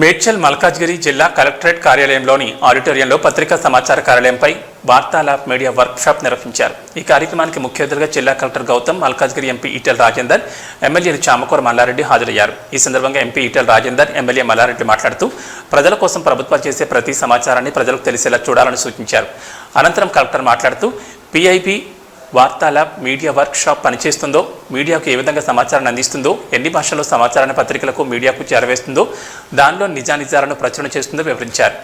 మేడ్చల్ మల్కాజ్గిరి జిల్లా కలెక్టరేట్ కార్యాలయంలోని ఆడిటోరియంలో పత్రికా సమాచార కార్యాలయంపై వార్తాలాప్ మీడియా వర్క్ షాప్ నిర్వహించారు. ఈ కార్యక్రమానికి ముఖ్య అతిథిగా జిల్లా కలెక్టర్ గౌతమ్ మల్కాజ్గిరి ఎంపీ ఈటెల్ రాజేందర్ ఎమ్మెల్యేలు చామకూర మల్లారెడ్డి హాజరయ్యారు. ఈ సందర్భంగా ఎంపీ ఈటెల్ రాజేందర్ ఎమ్మెల్యే మల్లారెడ్డి మాట్లాడుతూ ప్రజల కోసం ప్రభుత్వాలు చేసే ప్రతి సమాచారాన్ని ప్రజలకు తెలిసేలా చూడాలని సూచించారు. అనంతరం కలెక్టర్ మాట్లాడుతూ పీఐపీ వార్తాలాబ్ మీడియా వర్క్షాప్ పనిచేస్తుందో మీడియాకు ఏ విధంగా సమాచారాన్ని అందిస్తుందో ఎన్ని భాషల్లో సమాచారాన్ని పత్రికలకు మీడియాకు చేరవేస్తుందో దానిలో నిజానిజాలను ప్రచురణ చేస్తుందో వివరించారు.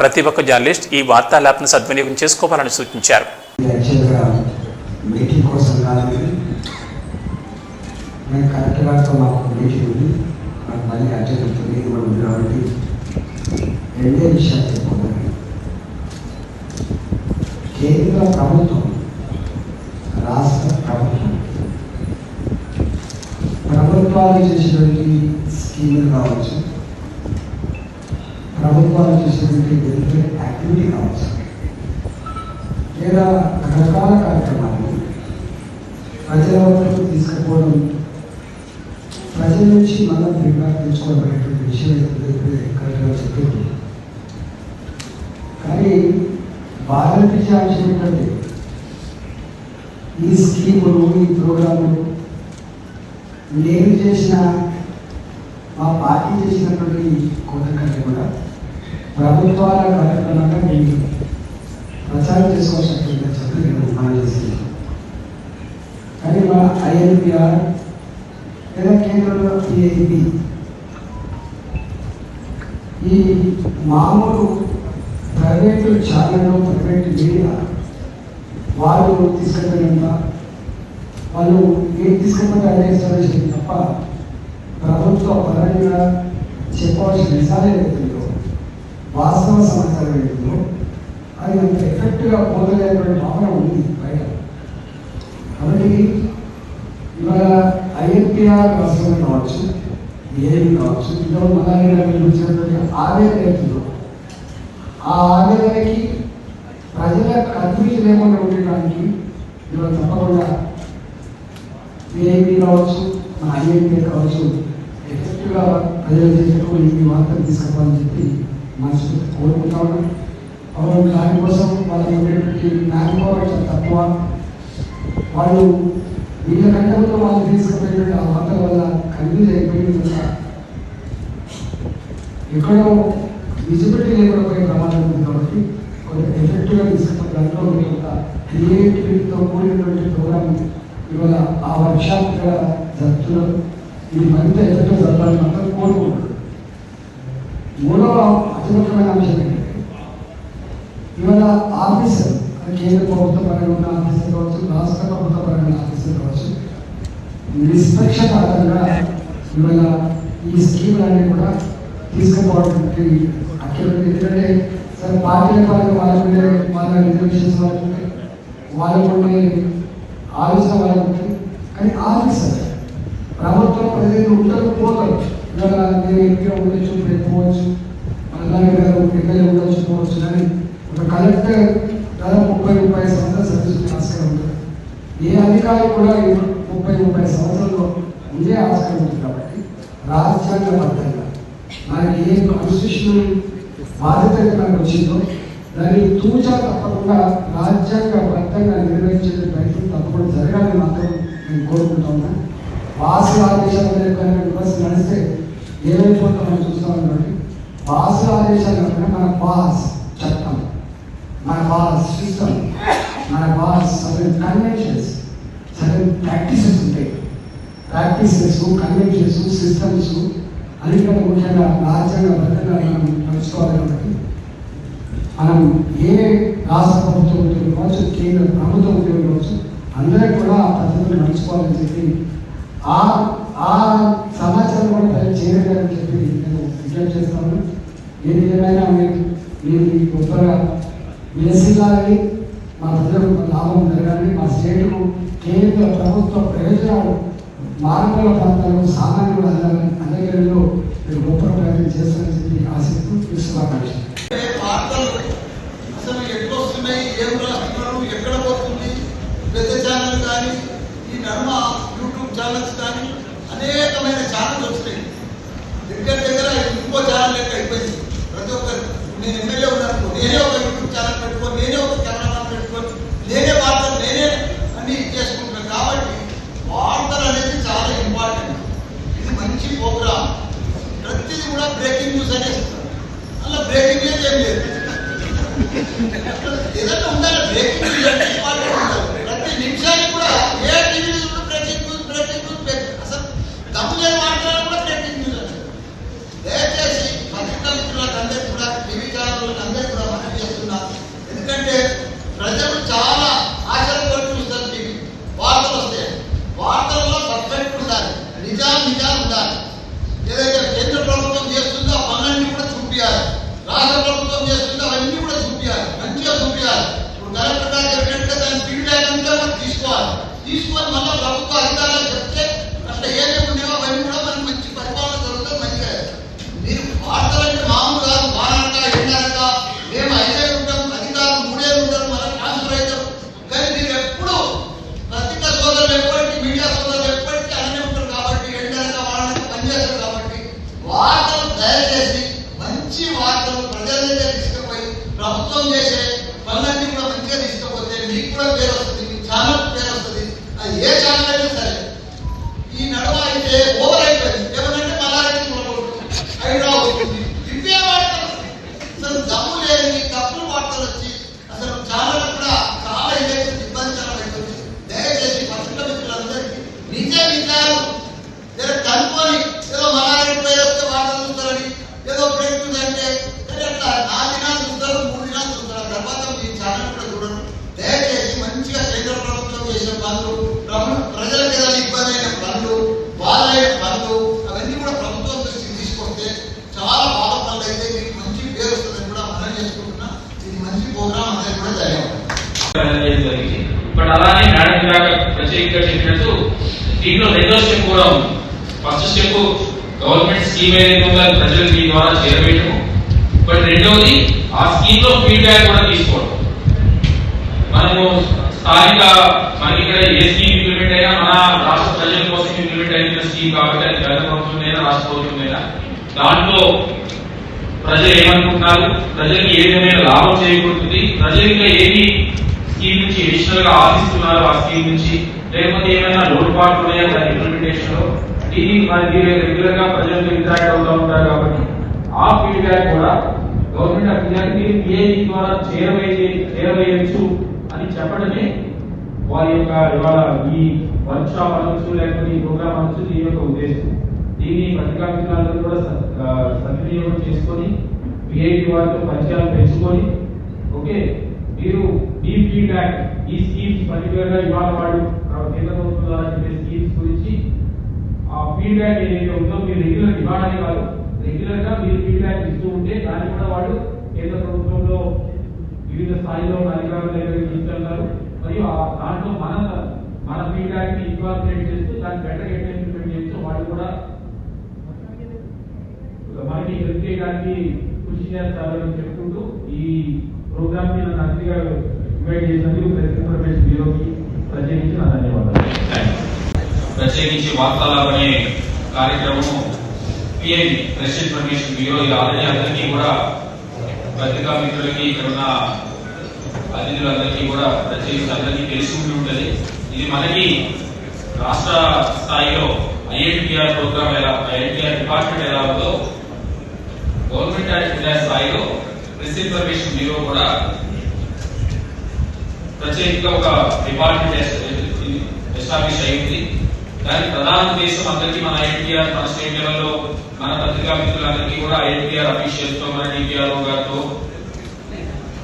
ప్రతి ఒక్క జర్నలిస్ట్ ఈ వార్తాలాబ్ను సద్వినియోగం చేసుకోవాలని సూచించారు. కేంద్ర ప్రభుత్వం కోసం రాలేదు నేను కరెక్ట్ గారితో మాకు మీటింగ్ ఉంది నాకు మళ్ళీ అటెండ్ అవుతుంది ఇది కూడా ఉంది కాబట్టి రెండే విషయాలు చెప్పుకున్నాను కేంద్ర ప్రభుత్వం రాష్ట్ర ప్రభుత్వం ప్రభుత్వాలు చేసినటువంటి స్కీములు కావచ్చు ప్రభుత్వాలు చేసినటువంటి వెల్ఫేర్ యాక్టివిటీ కావచ్చు లేదా రకరకాల కార్యక్రమాలు ప్రజల వద్దకు తీసుకుపోవడం ప్రజల నుంచి మనం ఫీడ్బ్యాక్ తెచ్చుకోవడం అనేటువంటి విషయం అయితే ఇప్పుడే కరెక్ట్గా చెప్పింది కానీ బాధ అంశం ఏంటంటే ఈ స్కీములు ఈ ప్రోగ్రాములు నేను చేసిన మా పార్టీ చేసినటువంటి కోతకంటే కూడా ప్రభుత్వాల కార్యక్రమంగా నేను ప్రచారం చేసుకోవాల్సినటువంటి చెప్పి నేను మనం చేస్తున్నాను కానీ మా ఐఎన్పిఆర్ లేదా కేంద్రంలో పిఐపి ఈ మామూలు ప్రైవేటు ఛానల్ ప్రైవేట్ మీడియా వాళ్ళు తీసుకెళ్ళినంత వాళ్ళు ఏం తీసుకోకుండా అదే సర్వీస్ తప్ప ప్రభుత్వ పరంగా చెప్పవలసిన నిజాలు ఏదైతుందో వాస్తవ సమాచారం ఏదైతుందో అది అంత ఎఫెక్ట్గా పోతలేనటువంటి భావన ఉంది బయట. కాబట్టి ఇవాళ ఐఎన్పిఆర్ రాష్ట్రం కావచ్చు ఏమి కావచ్చు ఇంట్లో మళ్ళీ నిర్మించినటువంటి ఆవేదన ఏతుందో ఆ ఆవేదనకి ప్రజల కన్ఫ్యూజన్ లేకుండా ఉండడానికి ఇవాళ తప్పకుండా ఏఐపీ కావచ్చు మన ఐఎన్పీ కావచ్చు ఎఫెక్టివ్గా ప్రజలు చేసేటప్పుడు ఈ వార్తలు తీసుకోవాలని చెప్పి మనసు కోరుకుంటాను. అవును దానికోసం వాళ్ళకి ఉండేటువంటి మ్యాన్ పవర్ చాలా తక్కువ. వాళ్ళు వీళ్ళ కూడా వాళ్ళు తీసుకుపోయినటువంటి ఆ వార్తల వల్ల కన్వీజ్ అయిపోయింది కనుక ఎక్కడో విజిబిలిటీ లేకుండా పోయే ప్రమాదం ఉంది కాబట్టి కొంచెం ఎఫెక్టివ్గా తీసుకున్న దాంట్లో కూడా ఒక క్రియేటివిటీతో కూడినటువంటి ఇవాళ ఆ వర్క్షాప్ కూడా జరుపుతున్నారు ఇది మరింత ఎఫెక్టివ్ జరపాలని మాత్రం కోరుకుంటున్నారు. మూడవ అతి ముఖ్యమైన అంశం ఏంటంటే ఇవాళ ఆఫీసర్ కేంద్ర ప్రభుత్వ పరంగా ఉన్న ఆఫీసర్ కావచ్చు రాష్ట్ర ప్రభుత్వ పరంగా ఆఫీసర్ కావచ్చు నిష్పక్షపాతంగా ఇవాళ ఈ స్కీములన్నీ కూడా తీసుకుపోవడానికి అక్కడ ఎందుకంటే సరే పార్టీల పరంగా వాళ్ళ మీద వాళ్ళ రిజర్వేషన్స్ వాళ్ళకు ఉంటాయి వాళ్ళకు ఉండే ఆలోచన కానీ ఆఫీసర్ ప్రభుత్వం ప్రజలు ఉంటారు పోతారు ఇవాళ నేను ఎంపీ ఉండొచ్చు రేపు పోవచ్చు. అలాగే గారు ఎమ్మెల్యే ఉండొచ్చు పోవచ్చు. కానీ ఒక కలెక్టర్ దాదాపు ముప్పై ముప్పై సంవత్సరాలు సర్వీస్ ఆస్కారం ఉంటుంది ఏ అధికారి కూడా ముప్పై ముప్పై సంవత్సరాల్లో ఉండే ఆస్కారం ఉంది కాబట్టి రాజ్యాంగబద్ధంగా. మనకి ఏ కాన్స్టిట్యూషన్ బాధ్యత అయితే మనకు వచ్చిందో దాన్ని తూచా తప్పకుండా రాజ్యాంగబద్ధంగా నిర్వహించే ప్రయత్నం తప్పకుండా జరగాలని మాత్రం నేను కోరుకుంటా ఉన్నా. భాషల ఆదేశాల యొక్క విమర్శ నడిస్తే ఏమైపోతుందో మనం చూస్తాం భాషల ఆదేశాలు మన బాస్ చట్టం మన బాస్ సిస్టమ్ మన boss certain conventions certain practices ఉంటాయి. ప్రాక్టీసెస్ కన్వెన్షన్స్ సిస్టమ్స్ అన్నిటికంటే ముఖ్యంగా రాజ్యాంగబద్ధంగా మనం నడుచుకోవాలి మనం ఏ రాష్ట్ర ప్రభుత్వం ఉద్యోగులు కావచ్చు కేంద్ర ప్రభుత్వ ఉద్యోగులు కావచ్చు అందరూ కూడా ఆ పద్ధతులు నడుచుకోవాలని చెప్పి ఆ ఆ సమాచారం కూడా ప్రజలు చేయాలని చెప్పి నేను విజ్ఞప్తి చేస్తాను. ఏది ఏమైనా మీరు మీరు ఈ గొప్పగా విలసిల్లాలని మా ప్రజలకు లాభం జరగాలని మా స్టేట్కు కేంద్ర ప్రభుత్వ ప్రయోజనాలు మారుమూల ప్రాంతాలు సామాన్యులు అందాలని అందరిలో మీరు గొప్ప ప్రయత్నం చేస్తారని చెప్పి ఆశిస్తూ శుభాకాంక్షలు వార్తలు అసలు ఎట్లా వస్తున్నాయి? ఏం రాస్తున్నారు? ఎక్కడ పోతుంది? పెద్ద ఛానల్ కానీ ఈ నర్మ యూట్యూబ్ ఛానల్స్ కానీ అనేకమైన ఛానల్స్ వస్తాయి దగ్గర దగ్గర ఇంకో ఛానల్ లెక్క చేస్తారు అలా బ్రేకింగ్ లేదు ఏం లేదు ఏదైనా ఉండాలి బ్రేకింగ్ న్యూస్ ఇంపార్టెంట్ ఉండాలి ప్రతి నిమిషానికి కూడా ఏ టీవీ కూడా breaking news breaking news breaking అసలు తప్పు లేని మాట్లాడాలి కూడా బ్రేకింగ్ న్యూస్ అంటే దయచేసి పత్రికా మిత్రులకు అందరికీ కూడా టీవీ ఛానళ్ళకి అందరికీ కూడా మనం చేస్తున్నాం ఎందుకంటే ప్రజలు చాలా ఆశలతో చూస్తారు టీవీ వార్తలు వస్తాయి వార్తల్లో సబ్జెక్ట్ ఉండాలి నిజాలు నిజాలు ఉండాలి ఏదైతే కేంద్ర ప్రభుత్వం చేస్తుందో ఆ పనులన్నీ కూడా చూపించాలి రాష్ట్ర ప్రభుత్వం చేస్తుందో అవన్నీ కూడా చూపించాలి మంచిగా చూపించాలి ఇప్పుడు కలెక్టర్ గారు చెప్పినట్టుగా దాని ఫీడ్బ్యాక్ అంతా కూడా తీసుకోవాలి. తీసుకొని మళ్ళీ ప్రభుత్వ అధికారులకు చెప్తే అట్లా ఏమి ఉండేవో అవన్నీ కూడా మనకి మంచి పరిపాలన జరుగుతుంది మంచిగా మీరు వార్తలు అంటే మామూలు కాదు వారంట ఎండనక మేము ఐదే ఉంటాం అధికారులు మూడే ఉంటారు మన ట్రాన్స్ఫర్ అవుతారు. కానీ మీరు ఎప్పుడు పత్రికా సోదరులు ఎప్పటికీ మీడియా సోదరులు ఎప్పటికీ అలానే ఉంటారు కాబట్టి ఎండనక వారంట పనిచేస్తారు కాబట్టి వార్తలు దయచేసి మంచి వార్తలు ప్రజల దగ్గర తీసుకుపోయి ప్రభుత్వం చేసే పనులన్నీ కూడా మంచిగా తీసుకుపోతే మీకు కూడా పేరు day కూడా ఉంది. ఫస్ట్ స్టెప్ గవర్నమెంట్ స్కీమ్ ఏదైతే ప్రజలు అది మీ ద్వారా చేరవేయటము? బట్ రెండవది ఆ స్కీమ్లో ఫీడ్బ్యాక్ కూడా తీసుకోవడం. మనము స్థానిక మనకి ఇక్కడ ఏ స్కీమ్ ఇంప్లిమెంట్ అయినా మన రాష్ట్ర ప్రజల కోసం ఇంప్లిమెంట్ అయిన స్కీమ్ కాబట్టి అది కేంద్ర ప్రభుత్వమైనా రాష్ట్ర ప్రభుత్వమైనా దాంట్లో ప్రజలు ఏమనుకుంటున్నారు? ప్రజలకి ఏ విధమైన లాభం చేకూరుతుంది? ప్రజలు ఇంకా ఏమి స్కీమ్ నుంచి ఎడిషనల్గా ఆశిస్తున్నారు ఆ స్కీమ్ నుంచి లేకపోతే ఏమైనా లోటుపాట్లు ఉన్నాయా? దాని ఇంప్లిమెంటేషన్లో? ఇది మనకి రెగ్యులర్గా ప్రజలతో ఇంటరాక్ట్ అవుతూ ఉంటారు కాబట్టి ఆ ఫీడ్బ్యాక్ కూడా గవర్నమెంట్ అధికారికి పిఐడి ద్వారా చేరవేయ చేరవేయచ్చు అని చెప్పడమే వారి యొక్క ఇవాళ ఈ వర్క్ షాప్ అనొచ్చు లేకపోతే ఈ ప్రోగ్రామ్ అనొచ్చు దీని యొక్క ఉద్దేశం. దీన్ని పత్రికా మిత్రులందరూ కూడా సద్వినియోగం చేసుకొని పిఐటి వారితో పరిచయాలు పెంచుకొని ఓకే? మీరు మీ ఫీడ్బ్యాక్ ఈ స్కీమ్స్ పర్టికులర్గా ఇవాళ వాళ్ళు ఆ, కేంద్ర ప్రభుత్వం ద్వారా చెప్పే స్కీమ్స్ గురించి ఆ ఫీడ్బ్యాక్ ఏదైతే ఉందో మీరు రెగ్యులర్ ఇవ్వాలని కాదు రెగ్యులర్గా మీరు ఫీడ్బ్యాక్ ఇస్తూ ఉంటే దాన్ని కూడా వాళ్ళు కేంద్ర ప్రభుత్వంలో వివిధ స్థాయిలో ఉన్న అధికారుల దగ్గరికి తీసుకెళ్తారు మరియు దాంట్లో మన మన ఫీడ్బ్యాక్ని ఇన్కార్పొరేట్ చేస్తూ దాన్ని బెటర్ ఎట్లా ఇంప్లిమెంట్ చేస్తూ వాళ్ళు కూడా మనకి హెల్ప్ చేయడానికి కృషి చేస్తారని చెప్పుకుంటూ ఈ ప్రోగ్రామ్ని నన్ను అతిగా ఇన్వైట్ చేసినందుకు ప్రెస్ ఇన్ఫర్మేషన్ బ్యూరోకి ప్రత్యేకించి నా ధన్యవాదాలు. ప్రత్యేకించి వార్తాలాభ అనే కార్యక్రమం పిఐ ప్రెస్ ఇన్ఫర్మేషన్ బ్యూరో ఇది ఆల్రెడీ అందరికీ కూడా పత్రికా మిత్రులకి ఇక్కడ ఉన్న అతిథులందరికీ కూడా ప్రత్యేకించి అందరికీ తెలుసుకుంటూ ఉంటుంది. ఇది మనకి రాష్ట్ర స్థాయిలో ఐఎన్టీఆర్ ప్రోగ్రామ్ ఎలా ఐఎన్టీఆర్ డిపార్ట్మెంట్ ఎలా ఉందో గవర్నమెంట్ ఆఫ్ ఇండియా స్థాయిలో ప్రెస్ ఇన్ఫర్మేషన్ బ్యూరో కూడా ప్రత్యేకంగా ఒక డిపార్ట్మెంట్ ఎస్టాబ్లిష్ అయింది. దాని ప్రధాన ఉద్దేశం అందరికీ మన ఐఎన్టీఆర్ మన స్టేట్ లెవెల్లో మన పత్రికా మిత్రులందరికీ కూడా ఐఎన్టీఆర్ అఫీషియల్స్తో మన డిపిఆర్ఓ గారితో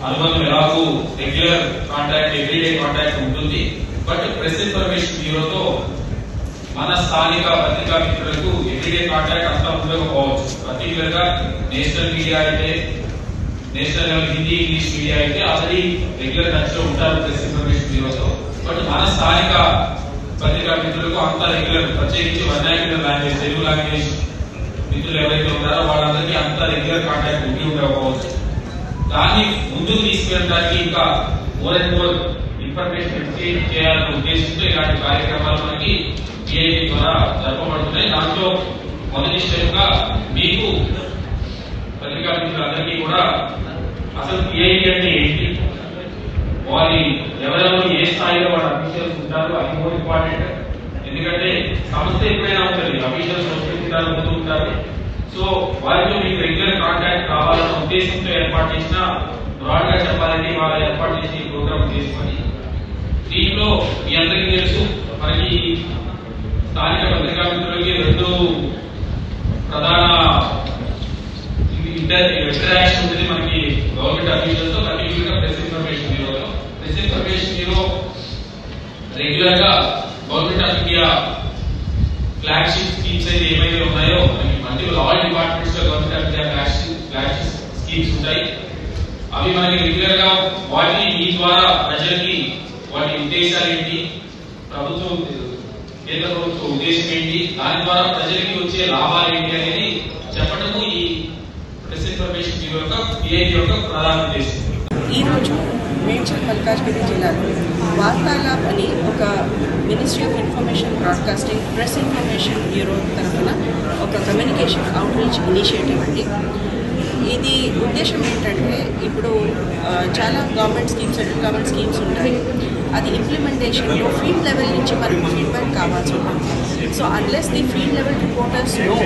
అనుబంధం ఎలాగూ రెగ్యులర్ కాంటాక్ట్ ఎవ్రీడే కాంటాక్ట్ ఉంటుంది. బట్ ప్రెస్ ఇన్ఫర్మేషన్ బ్యూరోతో మన స్థానిక పత్రికా మిత్రులకు ఎవ్రీడే కాంటాక్ట్ అంతా ఉండకపోవచ్చు పర్టికులర్గా నేషనల్ మీడియా అయితే national level Hindi English media అయితే ఆల్రెడీ రెగ్యులర్ టచ్లో ఉంటారు ప్రెస్ ఇన్ఫర్మేషన్ బ్యూరోతో. బట్ మన స్థానిక పత్రికా మిత్రులకు అంత రెగ్యులర్ ప్రత్యేకించి వర్ణాకుల లాంగ్వేజ్ తెలుగు లాంగ్వేజ్ మిత్రులు ఎవరైతే ఉన్నారో వాళ్ళందరికీ అంత రెగ్యులర్ కాంటాక్ట్ ఉండి ఉండకపోవచ్చు. దాన్ని ముందుకు తీసుకెళ్ళడానికి ఇంకా more and more information exchange చేయాలనే ఉద్దేశంతో ఇలాంటి కార్యక్రమాలు మనకి పిఐటి ద్వారా జరపబడుతున్నాయి. దాంట్లో మొదటి స్టెప్గా మీకు పత్రికా మిత్రులందరికీ కూడా అసలు పిఐటి అంటే ఏంటి? వారి ఎవరెవరు ఏ స్థాయిలో వాళ్ళు అఫీషియల్స్ ఉంటారు అది మోర్ ఇంపార్టెంట్ ఎందుకంటే సంస్థ ఎప్పుడైనా ఉంటుంది అఫీషియల్స్ వస్తుంటారు పోతూ ఉంటారు. సో వారితో మీకు రెగ్యులర్ కాంటాక్ట్ కావాలన్న ఉద్దేశంతో ఏర్పాటు చేసిన బ్రాడ్గా చెప్పాలంటే వాళ్ళ ఏర్పాటు చేసిన ప్రోగ్రామ్ చేసుకొని దీంట్లో మీ అందరికీ తెలుసు మనకి స్థానిక పత్రికా మిత్రులకి రెండు ప్రధాన ఇంటర్ ఇంటరాక్షన్ ఉంటుంది మనకి గవర్నమెంట్ అఫీషియల్స్తో గా ప్రెస్ బ్యూరోలో ప్రెస్ రెగ్యులర్గా government of India flagship schemes అయితే ఏమైతే ఉన్నాయో మనకి multiple all డిపార్ట్మెంట్స్లో government of India flagship schemes ఉంటాయి. అవి మనకి రెగ్యులర్గా వాటిని మీ ద్వారా ప్రజలకి వాటి ఉద్దేశాలు ఏంటి ప్రభుత్వం కేంద్ర ప్రభుత్వ ఉద్దేశం ఏంటి దాని ద్వారా ప్రజలకి వచ్చే లాభాలు ఏంటి అనేది చెప్పడము ఈ ప్రెస్ ఇన్ఫర్మేషన్ యొక్క యొక్క ప్రధాన ఉద్దేశం. ఈరోజు మేడ్చల్ మల్కాజ్గిరి జిల్లాలో వార్తాలాప్ అని ఒక ministry of information broadcasting press information bureau తరఫున ఒక కమ్యూనికేషన్ అవుట్రీచ్ ఇనిషియేటివ్ అండి. ఇది ఉద్దేశం ఏంటంటే ఇప్పుడు చాలా government schemes central government schemes ఉంటాయి. అది ఇంప్లిమెంటేషన్లో ఫీల్డ్ లెవెల్ నుంచి మనకు ఫీడ్బ్యాక్ కావాల్సి ఉంటుంది. So unless the field level reporters know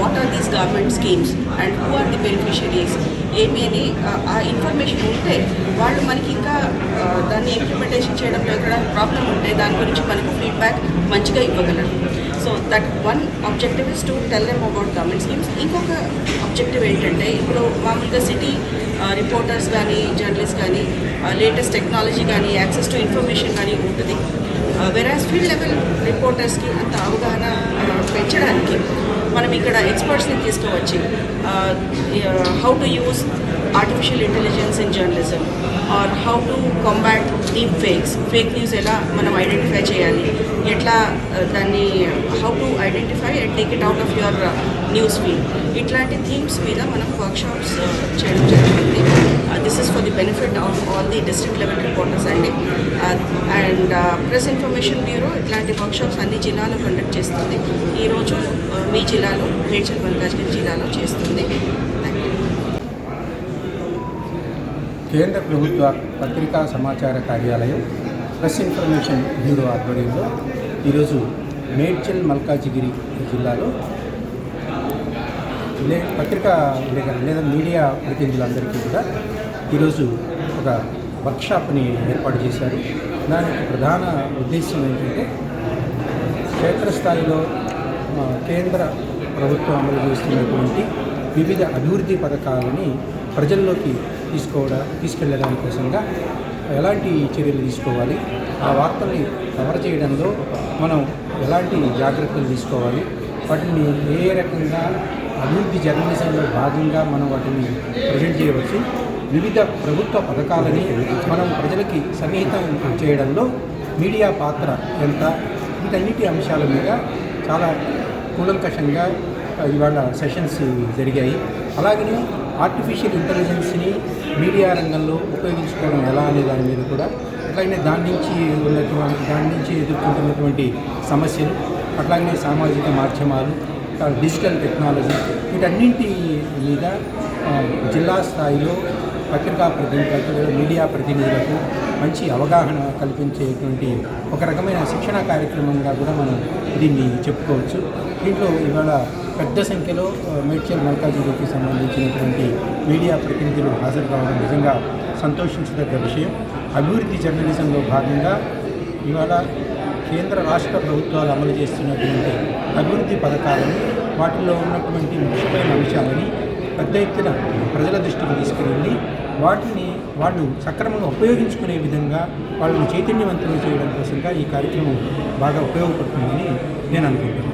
what are these government schemes and who are the beneficiaries ఏమి అని ఆ- ఇన్ఫర్మేషన్ ఉంటే వాళ్ళు మనకి ఇంకా దాన్ని ఇంప్లిమెంటేషన్ చేయడంలో ఎక్కడ ప్రాబ్లం ఉంటే దాని గురించి మనకు ఫీడ్బ్యాక్ మంచిగా ఇవ్వగలరు. So that one objective is to tell them about government schemes ఇంకొక ఆబ్జెక్టివ్ ఏంటంటే ఇప్పుడు మామూలుగా సిటీ రిపోర్టర్స్ కానీ జర్నలిస్ట్ కానీ లేటెస్ట్ టెక్నాలజీ కానీ యాక్సెస్ టు ఇన్ఫర్మేషన్ కానీ ఉంటుంది. వెరాజ్ ఫీల్డ్ లెవెల్ రిపోర్టర్స్కి అంత అవగాహన పెంచడానికి మనం ఇక్కడ ఎక్స్పర్ట్స్ని తీసుకువచ్చి how to use artificial intelligence in journalism or how to combat deep fakes fake news ఎలా మనం ఐడెంటిఫై చేయాలి? ఎట్లా దాన్ని how to identify and take it out of your news feed ఇట్లాంటి థీమ్స్ మీద మనం వర్క్షాప్స్ uh, చేయడం జరుగుతుంది. This is for the benefit of all the district level reporters అండి. అండ్ ప్రెస్ ఇన్ఫర్మేషన్ బ్యూరో ఇట్లాంటి వర్క్షాప్స్ అన్ని జిల్లాలో కండక్ట్ చేస్తుంది. ఈరోజు uh, మీ జిల్లాలో మేడ్చల్ మల్కాజ్గిరి జిల్లాలో చేస్తుంది. కేంద్ర ప్రభుత్వ పత్రికా సమాచార కార్యాలయం ప్రెస్ ఇన్ఫర్మేషన్ బ్యూరో ఆధ్వర్యంలో ఈరోజు మేడ్చల్ మల్కాజిగిరి జిల్లాలో లే పత్రికా విలేకరులు లేదా మీడియా ప్రతినిధులందరికీ కూడా ఈరోజు ఒక వర్క్షాప్ని ఏర్పాటు చేశారు. దానికి ప్రధాన ఉద్దేశం ఏంటంటే క్షేత్రస్థాయిలో కేంద్ర ప్రభుత్వం అమలు చేస్తున్నటువంటి వివిధ అభివృద్ధి పథకాలని ప్రజల్లోకి తీసుకోవడం తీసుకెళ్ళడానికి కోసంగా ఎలాంటి చర్యలు తీసుకోవాలి? ఆ వార్తల్ని కవర్ చేయడంలో మనం ఎలాంటి జాగ్రత్తలు తీసుకోవాలి? వాటిని ఏ రకంగా అభివృద్ధి జర్నలిజంలో భాగంగా మనం వాటిని ప్రజెంట్ చేయవచ్చు? వివిధ ప్రభుత్వ పథకాలని మనం ప్రజలకి సన్నిహితం చేయడంలో మీడియా పాత్ర ఎంత? వీటన్నిటి అంశాల మీద చాలా కూలంకషంగా ఇవాళ సెషన్స్ జరిగాయి. అలాగనే ఆర్టిఫిషియల్ ఇంటెలిజెన్స్ని మీడియా రంగంలో ఉపయోగించుకోవడం ఎలా అనే దాని మీద కూడా అట్లాగనే దాని నుంచి ఉన్నటువంటి దాని నుంచి ఎదుర్కొంటున్నటువంటి సమస్యలు అట్లాగనే సామాజిక మాధ్యమాలు డిజిటల్ టెక్నాలజీ వీటన్నింటి మీద జిల్లా స్థాయిలో పత్రికా ప్రతినిధులకు మీడియా ప్రతినిధులకు మంచి అవగాహన కల్పించేటువంటి ఒక రకమైన శిక్షణ కార్యక్రమంగా కూడా మనం దీన్ని చెప్పుకోవచ్చు. దీంట్లో ఇవాళ పెద్ద సంఖ్యలో మేడ్చల్ మల్కాజిగిరికి సంబంధించినటువంటి మీడియా ప్రతినిధులు హాజరు కావడం నిజంగా సంతోషించదగ్గ విషయం. అభివృద్ధి జర్నలిజంలో భాగంగా ఇవాళ కేంద్ర రాష్ట్ర ప్రభుత్వాలు అమలు చేస్తున్నటువంటి అభివృద్ధి పథకాలను వాటిలో ఉన్నటువంటి ముఖ్యమైన అంశాలని పెద్ద ఎత్తున ప్రజల దృష్టికి తీసుకెళ్ళి వాటిని వాళ్ళు సక్రమంగా ఉపయోగించుకునే విధంగా వాళ్ళని చైతన్యవంతులు చేయడం కోసంగా ఈ కార్యక్రమం బాగా ఉపయోగపడుతుందని నేను అనుకుంటున్నాను.